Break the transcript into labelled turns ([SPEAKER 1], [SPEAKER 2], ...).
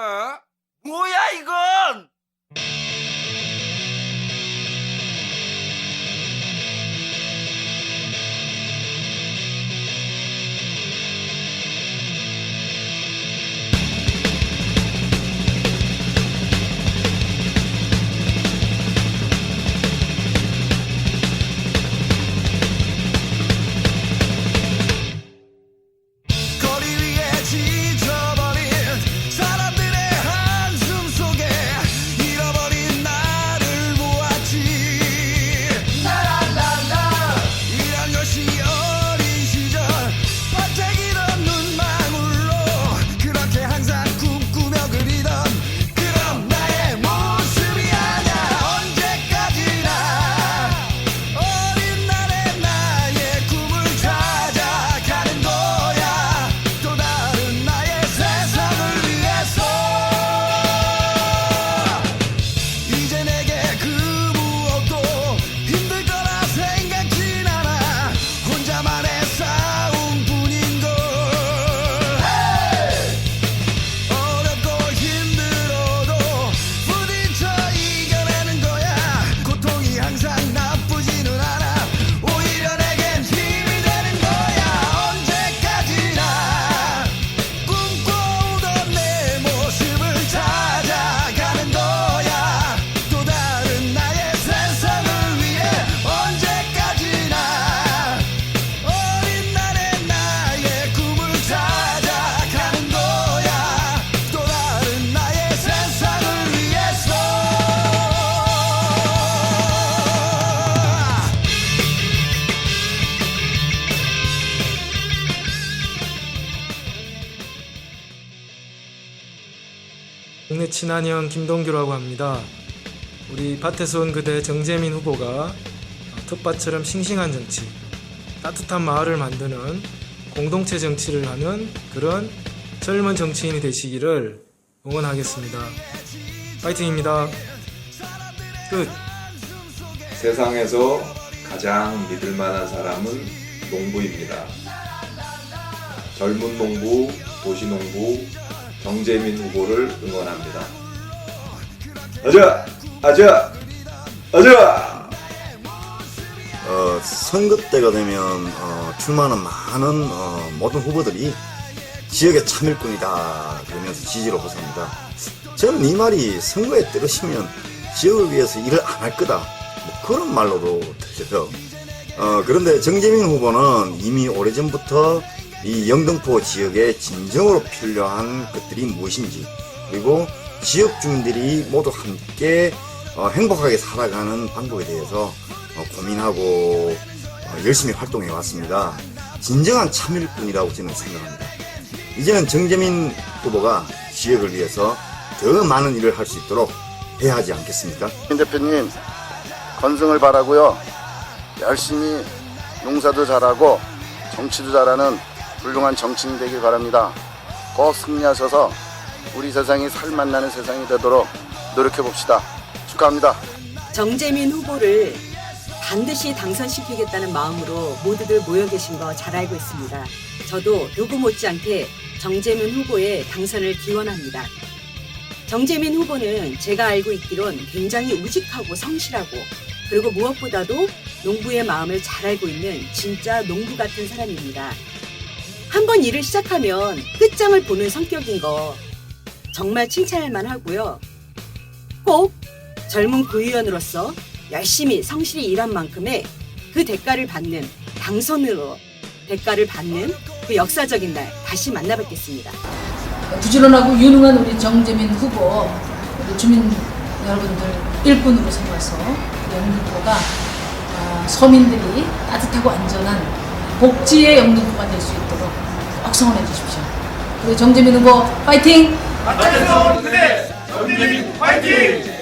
[SPEAKER 1] 어? 뭐야 이건?
[SPEAKER 2] 동네 친한 형 김동규라고 합니다. 우리 밭에서 온 그대 정재민 후보가 텃밭처럼 싱싱한 정치, 따뜻한 마을을 만드는 공동체 정치를 하는 그런 젊은 정치인이 되시기를 응원하겠습니다. 파이팅입니다. 끝.
[SPEAKER 3] 세상에서 가장 믿을 만한 사람은 농부입니다. 젊은 농부, 도시 농부, 정재민 후보를 응원합니다. 아자! 아자! 아자!
[SPEAKER 4] 어, 선거 때가 되면 어, 출마하는 많은 어, 모든 후보들이 지역의 참일꾼이다 그러면서 지지를 호소합니다. 저는 이 말이 선거에 떨어지면 지역을 위해서 일을 안 할 거다 뭐 그런 말로도 들려요. 어, 그런데 정재민 후보는 이미 오래전부터 이 영등포 지역에 진정으로 필요한 것들이 무엇인지 그리고 지역 주민들이 모두 함께 어, 행복하게 살아가는 방법에 대해서 어, 고민하고 어, 열심히 활동해 왔습니다. 진정한 참일꾼이라고 저는 생각합니다. 이제는 정재민 후보가 지역을 위해서 더 많은 일을 할 수 있도록 해야 하지 않겠습니까?
[SPEAKER 5] 민 대표님 건승을 바라고요. 열심히 농사도 잘하고 정치도 잘하는 훌륭한 정치인이 되길 바랍니다. 꼭 승리하셔서 우리 세상이 살맛나는 세상이 되도록 노력해 봅시다. 축하합니다.
[SPEAKER 6] 정재민 후보를 반드시 당선시키겠다는 마음으로 모두들 모여 계신 거 잘 알고 있습니다. 저도 누구 못지않게 정재민 후보의 당선을 기원합니다. 정재민 후보는 제가 알고 있기론 굉장히 우직하고 성실하고 그리고 무엇보다도 농부의 마음을 잘 알고 있는 진짜 농부 같은 사람입니다. 한번 일을 시작하면 끝장을 보는 성격인 거 정말 칭찬할 만 하고요. 꼭 젊은 구의원으로서 열심히 성실히 일한 만큼의 그 대가를 받는 당선으로 대가를 받는 그 역사적인 날 다시 만나뵙겠습니다.
[SPEAKER 7] 부지런하고 유능한 우리 정재민 후보 주민 여러분들 일꾼으로 삼아서 영등포가 아, 서민들이 따뜻하고 안전한 복지의 영등포가 될 수 있도록 꼭 성원해 주십시오. 우리 정재민 후보 파이팅!
[SPEAKER 1] 그대 정재민 파이팅!